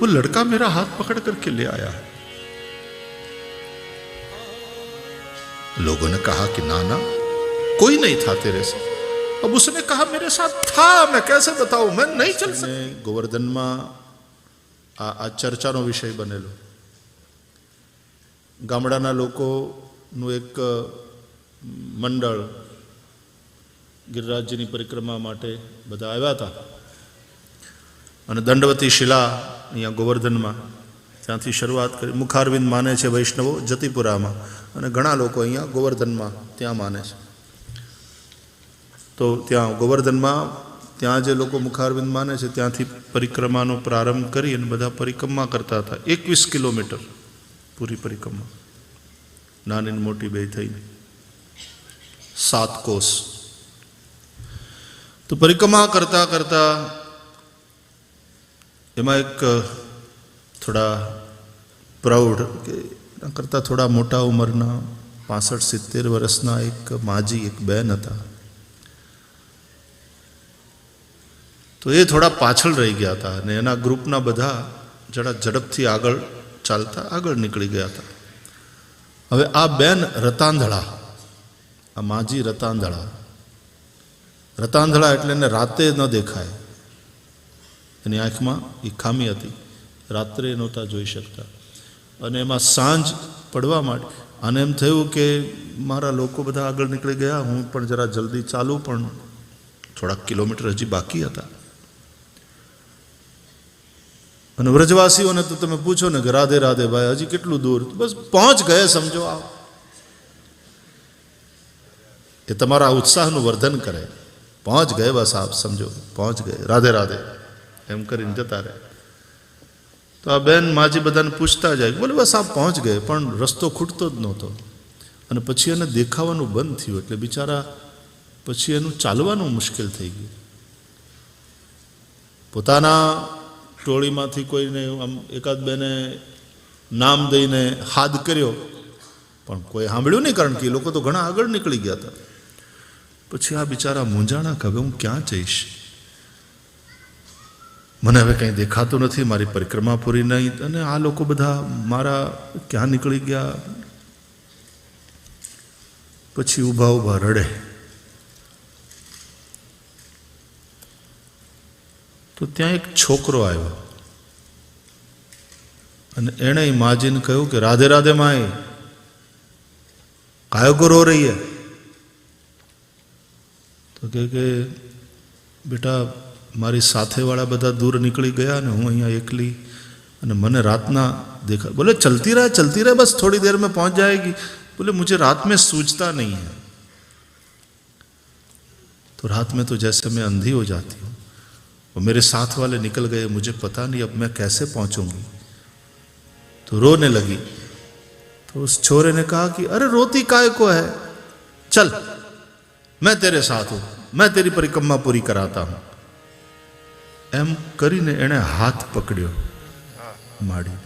वो लड़का मेरा हाथ पकड़ करके ले आया है लोगों ने कहा कि ना ना कोई नहीं था तेरे साथ अब उसने कहा मेरे साथ था मैं कैसे बताऊं मैं नहीं चल सकता ગોવર્ધનમાં આ આ ચર્ચાનો વિષય બનેલો ગામડાના લોકોનું એક અ, મંડળ ગિરિરાજજીની પરિક્રમા માટે બધા આવ્યા હતા અને દંડવતી શિલા અહીંયા ગોવર્ધનમાં. ત્યાંથી શરૂઆત કરી, મુખારવિંદ માને છે વૈષ્ણવો જતીપુરામાં. અને ઘણા લોકો અહીંયા ગોવર્ધનમાં ત્યાં માને છે. તો ત્યાં ગોવર્ધનમાં ત્યાં જે લોકો મુખારવિંદ માને છે, ત્યાંથી પરિક્રમાનો પ્રારંભ કરી અને બધા પરિક્રમા કરતા હતા. એકવીસ કિલોમીટર પૂરી પરિક્રમા. નાની મોટી બે થઈને. સાત કોષ. તો પરિક્રમા કરતા કરતા એમાં એક થોડા પ્રૌઢ કે એના કરતાં થોડા મોટા ઉંમરના પાસઠ, સિત્તેર વર્ષના એક માજી એક બેન હતા. તો એ થોડા પાછળ રહી ગયા હતા અને એના ગ્રુપના બધા જરા ઝડપથી આગળ ચાલતા આગળ નીકળી ગયા હતા. હવે આ બેન રતાંધળા, આ માજી રતાંધળા. રતાંધળા એટલે એને રાતે ન દેખાય. એની આંખમાં એ ખામી હતી. રાત્રે નહોતા જોઈ શકતા. અને એમાં સાંજ પડવા માટે અને એમ થયું કે મારા લોકો બધા આગળ નીકળી ગયા. હું પણ જરા જલ્દી ચાલું, પણ થોડાક કિલોમીટર હજી બાકી હતા. અને વ્રજવાસીઓને તો તમે પૂછો ને કે રાધે રાધે ભાઈ, હજી કેટલું દૂર? બસ પહોંચ ગયે, સમજો આવ. એ તમારા ઉત્સાહનું વર્ધન કરે. પહોંચ ગયે બસ આપ, સમજો. પહોંચ ગયે. રાધે રાધે. એમ કરીને જતા રહે. તો આ બેન માજી બધાને પૂછતા જાય બોલે, બસ આ પહોંચ ગયે, પણ રસ્તો ખૂટતો જ નહોતો. અને પછી એને દેખાવાનું બંધ થયું એટલે બિચારા પછી એનું ચાલવાનું મુશ્કેલ થઈ ગયું. પોતાના ટોળીમાંથી કોઈને આમ એકાદ બેને નામ દઈને હાદ કર્યો, પણ કોઈ સાંભળ્યું નહીં કારણ કે એ લોકો તો ઘણા આગળ નીકળી ગયા હતા. પછી આ બિચારા મૂંઝાણા કે હવે હું ક્યાં જઈશ? મને હવે કંઈ દેખાતું નથી, મારી પરિક્રમા પૂરી નહીં અને આ લોકો બધા મારા ક્યાં નીકળી ગયા? પછી ઊભા ઊભા રડે. તો ત્યાં એક છોકરો આવ્યો અને એણે માજીને કહ્યું કે, રાધે રાધે માય કાયો કો રો રહી હે તો કે, બેટા મારી સાથેવાળા બધા દૂર નીકળી ગયા ને હું અહીંયા એકલી અને મને રાતના देखा बोले चलती रहे चलती रहे बस थोड़ी देर में पहुंच जाएगी बोले मुझे रात में सूझता नहीं है तो रात में तो जैसे मैं अंधी हो जाती हूँ वो मेरे साथ वाले निकल गए मुझे पता नहीं अब मैं कैसे पहुंचूंगी तो रोने लगी तो उस छोरे ने कहा कि अरे रोती काय को है चल मैं तेरे साथ हूं मैं तेरी परिक्रमा पूरी कराता हूं એમ કરીને એણે હાથ પકડ્યો માડી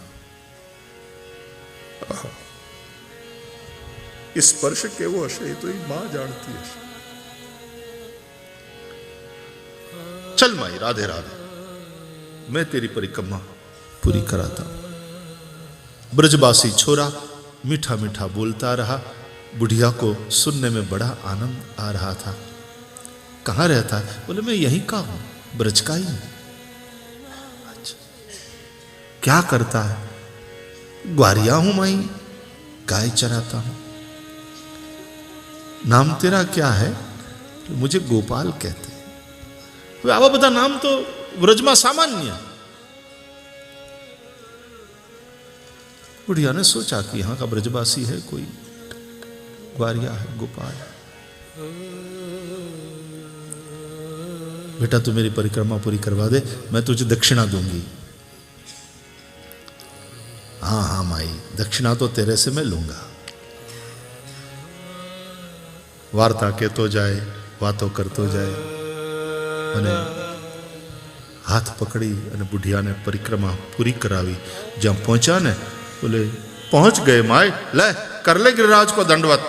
એ સ્પર્શ કેવો હશે એ તો એ માં જાણતી હશે चल माई राधे राधे मैं तेरी परिक्रमा पूरी कराता हूं ब्रजबासी छोरा मीठा मीठा बोलता रहा बुढ़िया को सुनने में बड़ा आनंद आ रहा था कहाँ रहता है बोले मैं यहीं का हूं ब्रज का ही हूं अच्छा क्या करता है ग्वारिया हूं माई गाय चराता हूं नाम तेरा क्या है मुझे गोपाल कहते हैं હવે આવા બધા નામ તો વ્રજમાં सामान्य बुढ़िया ने सोचा कि यहाँ का ब्रजवासी है कोई ग्वारिया है गोपाल बेटा तू मेरी परिक्रमा पूरी करवा दे मैं तुझे दक्षिणा दूंगी हाँ हाँ माई दक्षिणा तो तेरे से मैं लूंगा वार्ता कहतो जाए वातो करतो जाए અને હાથ પકડી અને બુઢિયાને પરિક્રમા પૂરી કરાવી જ્યાં પહોંચ્યા ને બોલે પહોંચ ગયે માય લે કર લે ગિરિરાજ કો દંડવત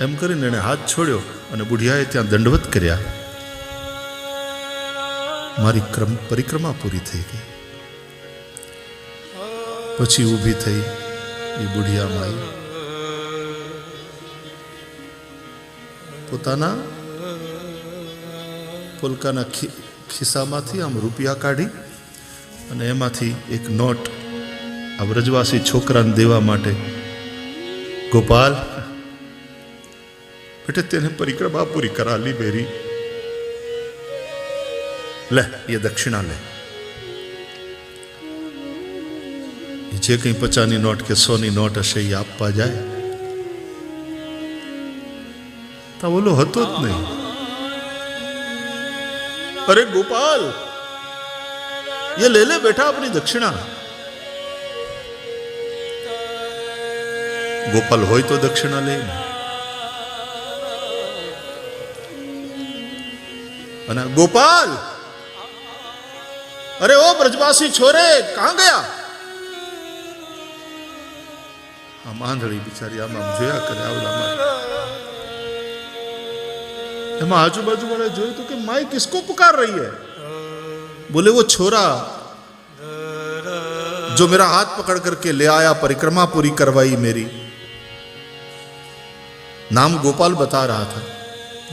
એમ કરીને એણે હાથ છોડ્યો અને બુઢિયાએ ત્યાં દંડવત કર્યા મારી ક્રમ પરિક્રમા પૂરી થઈ ગઈ પછી ઊભી થઈ એ બુઢિયા માઈ. પોતાના પોલકાના ખિસ્સામાંથી આમ રૂપિયા કાઢી અને એમાંથી એક નોટ આ વ્રજવાસી છોકરાને દેવા માટે, ગોપાલ, બેટે તેને પરિક્રમા પૂરી કરાલી બેરી. લે, એ દક્ષિણા લે. જે કંઈ પચાની નોટ કે સોની નોટ હશે એ આપવા જાય તો ઓલો હતો જ નહીં અરે ગોપાલ ये ले ले बेटा अपनी दक्षिणा ગોપાલ હોય તો દક્ષિણા લે ને. અને ગોપાલ અરે ઓ બ્રજવાસી છોરે કાં ગયા આમ આંધળી બિચારી આમ આમ જોયા કરે આવલામાં એમાં આજુબાજુ વાળા જોયું તો કે માઈ કિસકો પુકાર રહી है बोले वो छोरा जो मेरा हाथ पकड़ करके ले आया परिक्रमा पूरी करवाई मेरी नाम गोपाल बता रहा था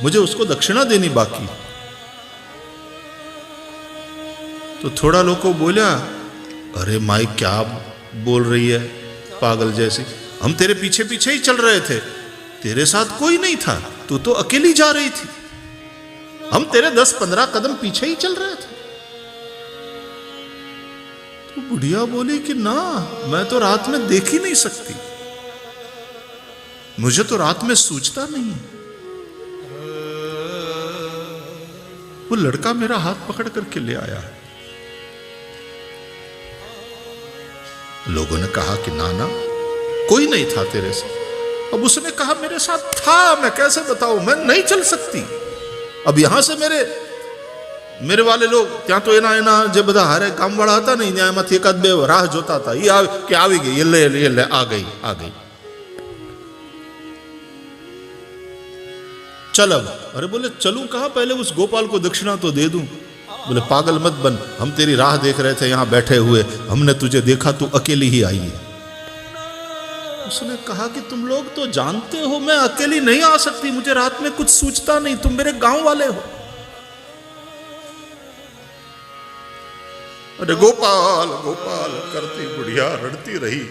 मुझे उसको दक्षिणा देनी बाकी तो थोड़ा लोग को बोला अरे माई क्या बोल रही है पागल जैसी हम तेरे पीछे पीछे ही चल रहे थे। तेरे साथ कोई नहीं था। तू तो अकेली जा रही थी। हम तेरे दस पंद्रह कदम पीछे ही चल रहे थे। तो बुढ़िया बोली कि ना, मैं तो रात में देख ही नहीं सकती। मुझे तो रात में सूझता नहीं वो लड़का मेरा हाथ पकड़ करके ले आया लोगों ने कहा कि ना ना कोई नहीं था तेरे साथ अब उसने कहा मेरे साथ था मैं कैसे बताऊं मैं नहीं चल सकती अब यहां से मेरे મેરે વાલે લોગ ત્યાં તો એના એના જે બધા હારે કામવાળા હતા ને ત્યાં એમાંથી એકાદ બે રાહ જોતા હતા એ આવે કે આવી ગઈ એ લે એ લે આ ગઈ આ ગઈ चल अब अरे बोले चलूं कहा पहले उस गोपाल को दक्षिणा तो दे दूं बोले पागल मत बन हम तेरी राह देख रहे थे यहां बैठे हुए हमने तुझे देखा तू अकेली ही आई है उसने कहा कि तुम लोग तो जानते हो, मैं अकेली नहीं आ सकती, मुझे रात में कुछ सूझता नहीं, तुम मेरे गाँव वाले हो। अरे गोपाल गोपाल, करती बुढ़िया रड़ती रही।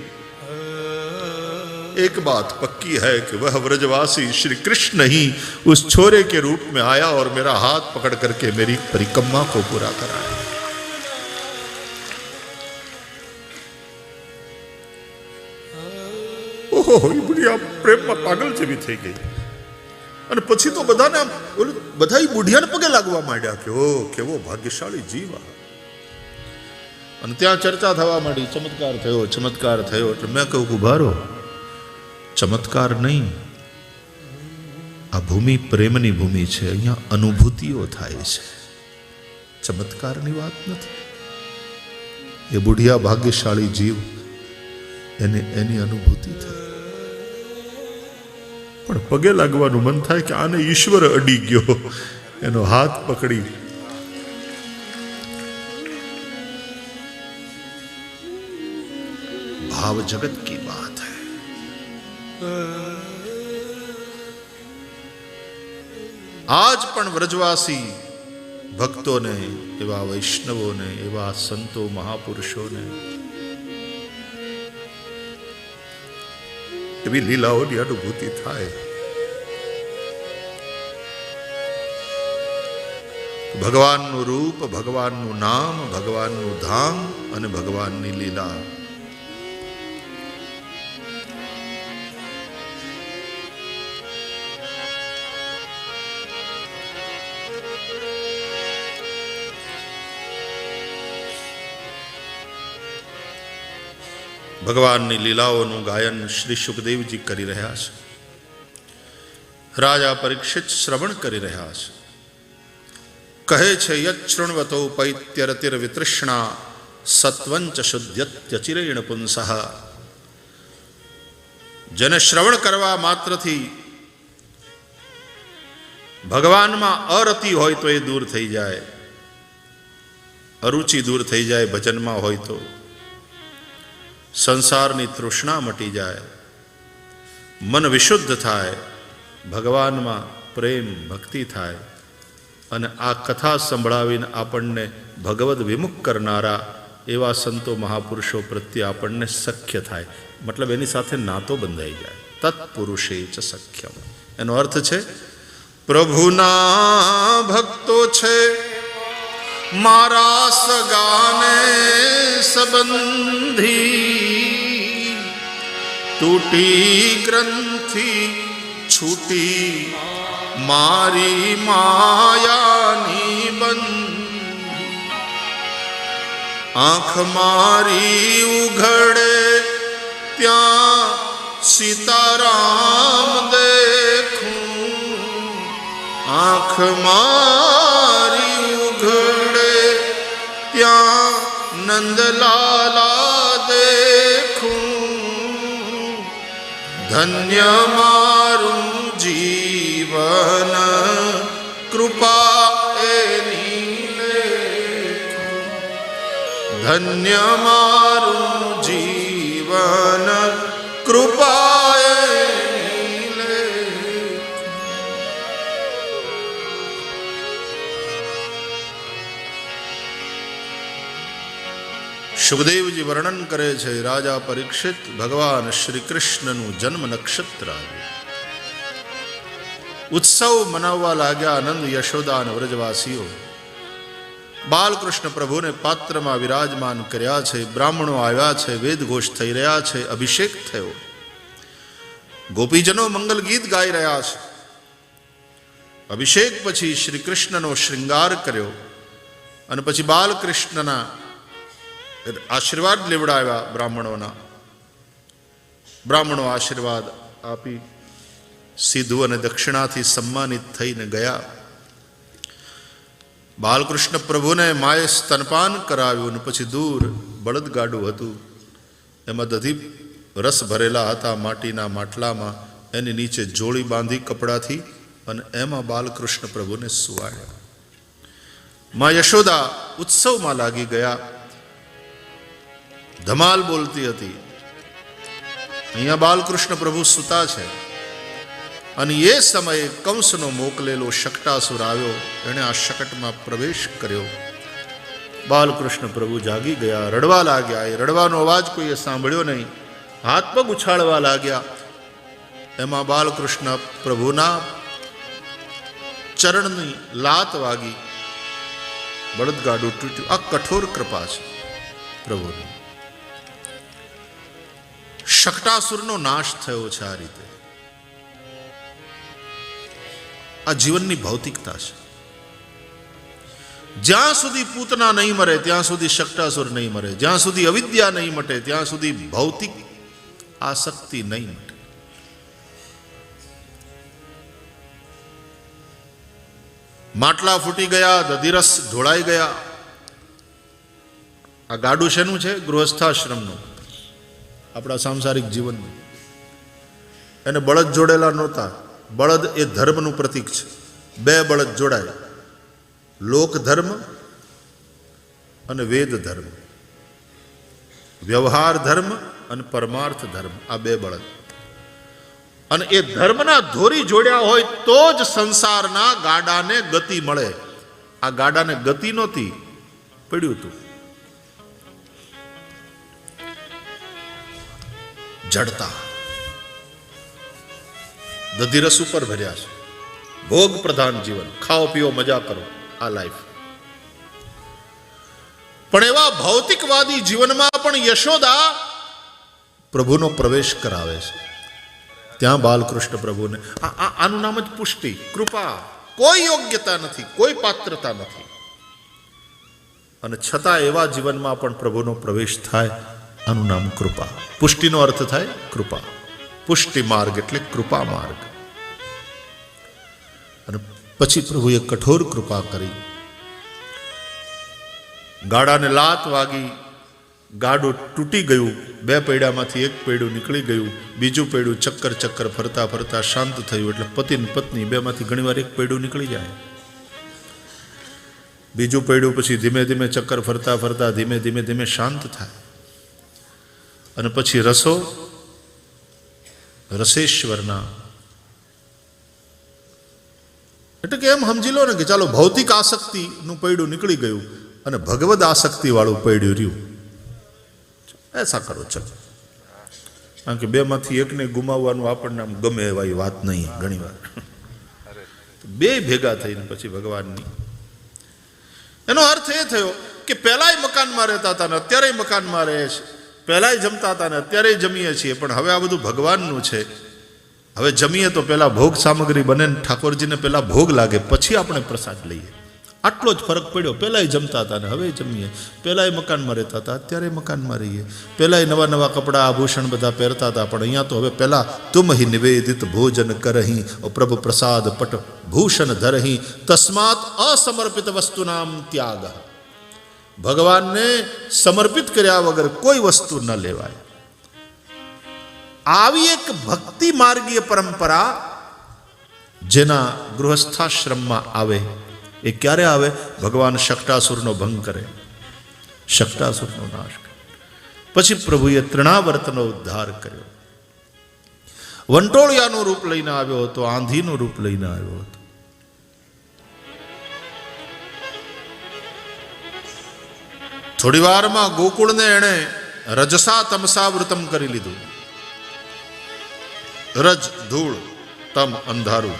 एक बात पक्की है कि वह व्रजवासी श्री कृष्ण ही उस छोरे के रूप में आया और मेरा हाथ पकड़ करके मेरी परिक्रमा को पूरा कराया। એ બુઢિયા પ્રેમમાં પાગલ જેવી થઈ ગઈ. અને પછી તો બધાને આમ ઓલું બધા બુઢિયાને પગે લાગવા માંડ્યા કે ઓ કેવો ભાગ્યશાળી જીવ આ. અને ત્યાં ચર્ચા થવા માંડી, ચમત્કાર થયો ચમત્કાર થયો. એટલે મેં કહું ઉભારો, ચમત્કાર નહીં. આ ભૂમિ પ્રેમની ભૂમિ છે. અહીંયા અનુભૂતિઓ થાય છે. ચમત્કારની વાત નથી. એ બુઢિયા ભાગ્યશાળી જીવ, એને એની અનુભૂતિ થઈ. પણ પગે લાગવાનું મન થાય કે આને ઈશ્વર અડી ગયો. એનો હાથ પકડી. ભાવ જગત કી વાત હૈ. આજ પણ વ્રજવાસી ભક્તોને, એવા વૈષ્ણવોને, એવા સંતો, મહાપુરુષોને એવી લીલાઓની અનુભૂતિ થાય. ભગવાનનું રૂપ ભગવાનનું નામ ભગવાનનું ધામ અને ભગવાનની લીલા. ભગવાનની લીલાઓનું ગાયન શ્રી સુખદેવજી કરી રહ્યા છે. રાજા પરીક્ષિત શ્રવણ કરી રહ્યા છે. કહે છે યૃણવતો પૈત્યરતિર વિતૃષ્ણા સત્વંચ શુદ્ધ્યચિરેણ પુંસઃ. જેને શ્રવણ કરવા માત્રથી ભગવાનમાં અરતિ હોય તો એ દૂર થઈ જાય. અરુચિ દૂર થઈ જાય ભજનમાં હોય તો. સંસારની તૃષ્ણા મટી જાય. મન વિશુદ્ધ થાય, ભગવાનમાં પ્રેમ ભક્તિ થાય. અને આ કથા સંભળાવીને આપણને ભગવદ વિમુખ કરનારા એવા સંતો મહાપુરુષો પ્રત્યે આપણને સખ્ય થાય. મતલબ એની સાથે નાતો બંધાઈ જાય. તત્પુરુષે ચ સખ્યમ. એનો અર્થ છે, પ્રભુના ભક્તો છે, મારા સગાને સંબંધી તૂટી ગ્રંથિ છૂટી મારી માયાની બંધ. આંખ મારી ઉઘડે ત્યાં સીતારામ દેખું. આંખ મારી ઉઘડે ત્યાં નંદલાલા ધન્ય મારું જીવન કૃપા એની. ધન્ય મારું સુખદેવજી વર્ણન કરે છે, રાજા પરીક્ષિત ભગવાન શ્રી કૃષ્ણનું જન્મ નક્ષત્ર આવ્યું ઉત્સવ મનાવવા લાગ્યા આનંદ યશોદા અને વ્રજવાસીઓ. બાલકૃષ્ણ પ્રભુને પાત્રમાં વિરાજમાન કર્યા છે, બ્રાહ્મણો આવ્યા છે, વેદઘોષ થઈ રહ્યા છે, અભિષેક થયો. ગોપીજનો મંગલ ગીત ગાઈ રહ્યા છે. અભિષેક પછી શ્રી કૃષ્ણનો શૃંગાર કર્યો અને પછી બાલકૃષ્ણના આશીર્વાદ લેવડાવ્યા બ્રાહ્મણોના. બ્રાહ્મણો આશીર્વાદ આપી સીધું અને દક્ષિણાથી સન્માનિત થઈને ગયા. બાલકૃષ્ણ પ્રભુને માએ સ્તનપાન કરાવ્યું અને પછી દૂર બળદગાડું હતું. એમાં દધી રસ ભરેલા હતા માટીના માટલામાં, એની નીચે જોળી બાંધી કપડાથી અને એમાં બાલકૃષ્ણ પ્રભુને સુવાડ્યા. માં યશોદા ઉત્સવમાં લાગી ગયા. ધમાલ બોલતી હતી. અહીંયા બાલકૃષ્ણ પ્રભુ સુતા છે. અને એ સમયે કંસનો મોકલેલો શકટાસુર આવ્યો. એણે આ શકટમાં પ્રવેશ કર્યો. બાલકૃષ્ણ પ્રભુ જાગી ગયા, રડવા લાગ્યા. એ રડવાનો અવાજ કોઈએ સાંભળ્યો નહીં. હાથ પગ ઉછાળવા લાગ્યા. એમાં બાલકૃષ્ણ પ્રભુના ચરણની લાત વાગી. બળદગાડું તૂટ્યું. આ કઠોર કૃપા છે પ્રભુની. શકટાસુરનો નાશ થયો છે આ રીતે. આ જીવનની ભૌતિકતા છે. જ્યાં સુધી પૂતના નહીં મરે, ત્યાં સુધી શકટાસુર નહીં મરે, જ્યાં સુધી અવિદ્યા નહીં મટે, ત્યાં સુધી ભૌતિક આસક્તિ નહીં મટે. માટલા ફૂટી ગયા, દધિરસ ઢોળાઈ ગયા. આ ગાડું શેનું છે? ગૃહસ્થાશ્રમનું. આપણા સાંસારિક જીવનમાં એને બળદ જોડેલા નહોતા. બળદ એ ધર્મનું પ્રતીક છે. બે બળદ જોડાય. લોક ધર્મ અને વેદ ધર્મ. વ્યવહાર ધર્મ અને પરમાર્થ ધર્મ, આ બે બળદ. અને એ ધર્મના ધોરી જોડ્યા હોય તો જ સંસારના ગાડાને ગતિ મળે. આ ગાડાને ગતિ નહોતી, પડ્યું હતું જડતા દધીરસ ઉપર ભર્યા છે. ભોગ પ્રધાન જીવન, ખાઓ, પીઓ, મજા કરો, આ લાઈફ પણ એવા ભૌતિકવાદી જીવનમાં પણ યશોદા પ્રભુનો પ્રવેશ કરાવે છે. ત્યાં બાલકૃષ્ણ પ્રભુને આ આનું નામ જ પુષ્ટિ, કૃપા. કોઈ યોગ્યતા નથી, કોઈ પાત્રતા નથી. અને છતાં એવા જીવનમાં પણ પ્રભુનો પ્રવેશ થાય આનું નામ કૃપા. પુષ્ટિનો અર્થ થાય કૃપા. પુષ્ટિ માર્ગ એટલે કૃપા માર્ગ. અને પછી પ્રભુએ કઠોર કૃપા કરી. ગાડાને લાત વાગી, ગાડું તૂટી ગયું, બે પૈડામાંથી એક પૈડું નીકળી ગયું, બીજું પૈડું ચક્કર ચક્કર ફરતા ફરતા શાંત થયું, એટલે પતિ ને પત્ની બેમાંથી ઘણીવાર એક પૈડું નીકળી જાય. બીજું પૈડું પછી ધીમે ધીમે ચક્કર ફરતા ફરતા ધીમે ધીમે ધીમે શાંત થાય. અને પછી રસો. રસેશ્વરના. એટલે કે એમ સમજી લો ને કે ચાલો ભૌતિક આસક્તિનું પૈડું નીકળી ગયું અને ભગવદ આસક્તિ વાળું પૈડું રહ્યું. એસા કરો ચલો. કારણ કે બેમાંથી એકને ગુમાવવાનું આપણને આમ ગમે એવા વાત નહીં ઘણી વાર બે ભેગા થઈને પછી ભગવાનની. એનો અર્થ એ થયો કે પહેલાંય મકાનમાં રહેતા હતા ને અત્યારે મકાનમાં રહે છે. પહેલાંય જમતા હતા ને અત્યારે જમીએ છીએ, પણ હવે આ બધું ભગવાનનું છે. હવે જમીએ તો પહેલાં ભોગ સામગ્રી બને ને ઠાકોરજીને પહેલાં ભોગ લાગે, પછી આપણે પ્રસાદ લઈએ. આટલો જ ફરક પડ્યો. પહેલાંય જમતા હતા ને હવે જમીએ. પહેલાંય મકાનમાં રહેતા હતા અત્યારે મકાનમાં રહીએ. પહેલાંય નવા નવા કપડાં, આભૂષણ બધા પહેરતા હતા, પણ અહીંયા તો હવે પહેલાં તુમ હિ નિવેદિત ભોજન કરહી પ્રભુ પ્રસાદ પટ ભૂષણ ધરહી, તસ્માત અસમર્પિત વસ્તુનામ ત્યાગ. ભગવાનને સમર્પિત કર્યા વગર કોઈ વસ્તુ ન લેવાય. આવી એક ભક્તિ માર્ગીય પરંપરા જેના ગૃહસ્થાશ્રમમાં આવે, એ ક્યારે આવે? ભગવાન શક્ટાસુરનો ભંગ કરે. શક્ટાસુરનો નાશ કરે. પછી પ્રભુએ તૃણાવર્તનો ઉદ્ધાર કર્યો. વંટોળિયાનું રૂપ લઈને આવ્યો હતો, આંધીનું રૂપ લઈને આવ્યો હતો. થોડી વારમાં ગોકુળને એણે રજસા તમસા વૃતમ કરી લીધું. રજ, ધૂળ, તમ, અંધારું.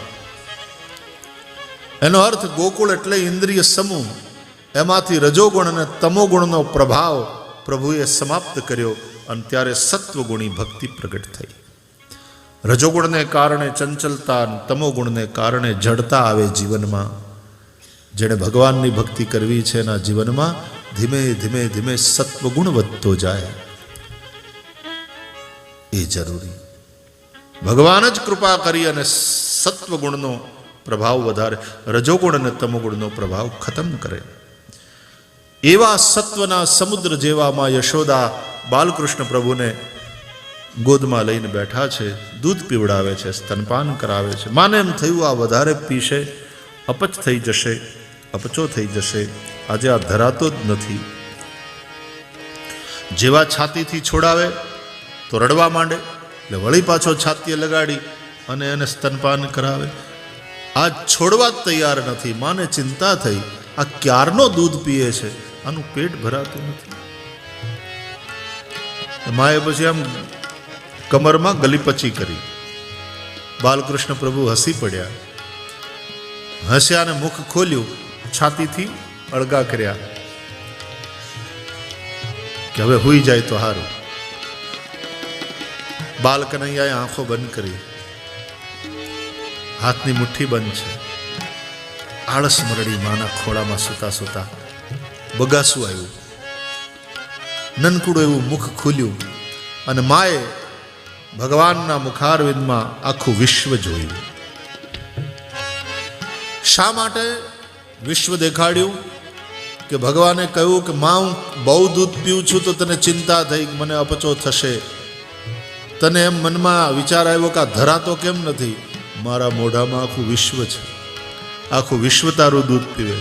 એનો અર્થ ગોકુળ એટલે ઇન્દ્રિય સમૂહ. એમાંથી રજોગુણ અને તમોગુણનો પ્રભાવ પ્રભુએ સમાપ્ત કર્યો અને ત્યારે સત્વગુણી ભક્તિ પ્રગટ થઈ. રજોગુણને કારણે ચંચલતા અને તમોગુણને કારણે જડતા આવે જીવનમાં. જેણે ભગવાનની ભક્તિ કરવી છે એના જીવનમાં ધીમે ધીમે ધીમે સત્વગુણ વધતો જાય. એ જરૂરી. ભગવાન જ કૃપા કરી અને સત્વગુણનો પ્રભાવ વધારે, રજોગુણ અને તમોગુણનો પ્રભાવ ખતમ કરે. એવા સત્વના સમુદ્ર જેવામાં યશોદા બાલકૃષ્ણ પ્રભુને ગોદમાં લઈને બેઠા છે, દૂધ પીવડાવે છે, સ્તનપાન કરાવે છે. માને એમ થયું આ વધારે પીશે, અપચ થઈ જશે, અપચો થઈ જશે. આજે આ ધરાતો જ નથી. જેવા છાતીથી છોડાવે, તો રડવા માંડે, એટલે વળી પાછો છાતીએ લગાડી અને એને સ્તનપાન કરાવે. આ છોડવા જ તૈયાર નથી. માને ચિંતા થઈ. આ ક્યારનો દૂધ પીએ છે? આનું પેટ ભરાતું નથી. માએ પછી આમ કમરમાં ગલીપચી કરી. બાલકૃષ્ણ પ્રભુ હસી પડ્યા. હસ્યા અને મુખ ખોલ્યું. છાતીથી અળગા કર્યા. કે હવે હુઈ જાય તો સારું બાલ કનૈયાએ આંખો બંધ કરી. હાથની મુઠ્ઠી બંધ છે. આળસ મરડી માના ખોળામાં સૂતા સૂતા બગાસું આવ્યું. નનકુડું એવું મુખ ખુલ્યું અને માએ ભગવાનના મુખારવિંદમાં આખું વિશ્વ જોયું. શા માટે વિશ્વ દેખાડ્યું? કે ભગવાને કહ્યું કે માં હું બહુ દૂધ પીઉં છું તો તને ચિંતા થઈ કે મને અપચો થશે તને એમ મનમાં વિચાર આવ્યો કે આ ધરાતો કેમ નથી મારા મોઢામાં આખું વિશ્વ છે આખું વિશ્વ તારું દૂધ પીવે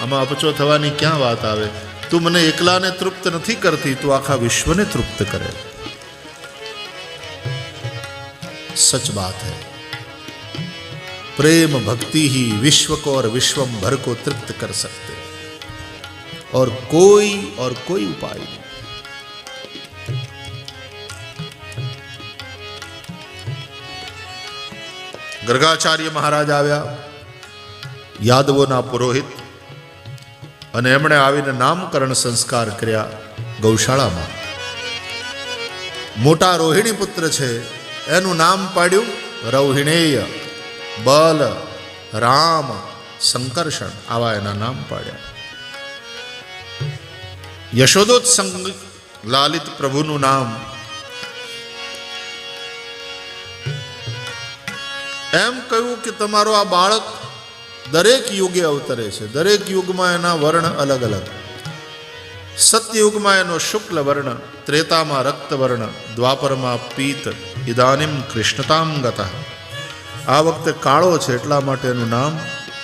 આમાં અપચો થવાની ક્યાં વાત આવે તું મને એકલાને તૃપ્ત નથી કરતી તું આખા વિશ્વને તૃપ્ત કરે सच बात है प्रेम भक्ति ही विश्व को और विश्वम भर को तृप्त कर सकते और कोई और कोई उपाय नहीं ગર્ગાચાર્ય મહારાજ આવ્યા યાદવોના પુરોહિત અને એમણે આવીને નામકરણ સંસ્કાર કર્યા ગૌશાળામાં મોટા રોહિણી પુત્ર છે એનું નામ પાડ્યું રૌહિણેય બલ રામ સંકર્ષણ આવા એના નામ પાડ્યા યશોદોત્સંગ લાલિત પ્રભુનું નામ. એમ કહ્યું કે તમારો આ બાળક દરેક યુગે અવતરે છે. દરેક યુગમાં એના વર્ણ અલગ અલગ. સત્યયુગમાં એનો શુક્લ વર્ણ, ત્રેતામાં રક્તવર્ણ દ્વાપરમાં પીત, ઇદાનીમ કૃષ્ણતામ ગતા. આ વખતે કાળો છે એટલા માટે એનું નામ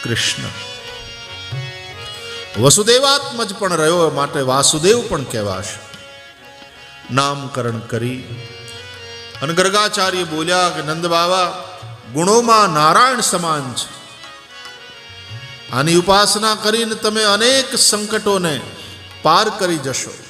કૃષ્ણ. વસુદેવાત્મજ પણ રહ્યો માટે વાસુદેવ પણ કહેવાશે. નામકરણ કરી અને ગર્ગાચાર્ય બોલ્યા કે, નંદ બાબા ગુણોમાં નારાયણ સમાન છે. આની ઉપાસના કરીને તમે અનેક સંકટોને પાર કરી જશો.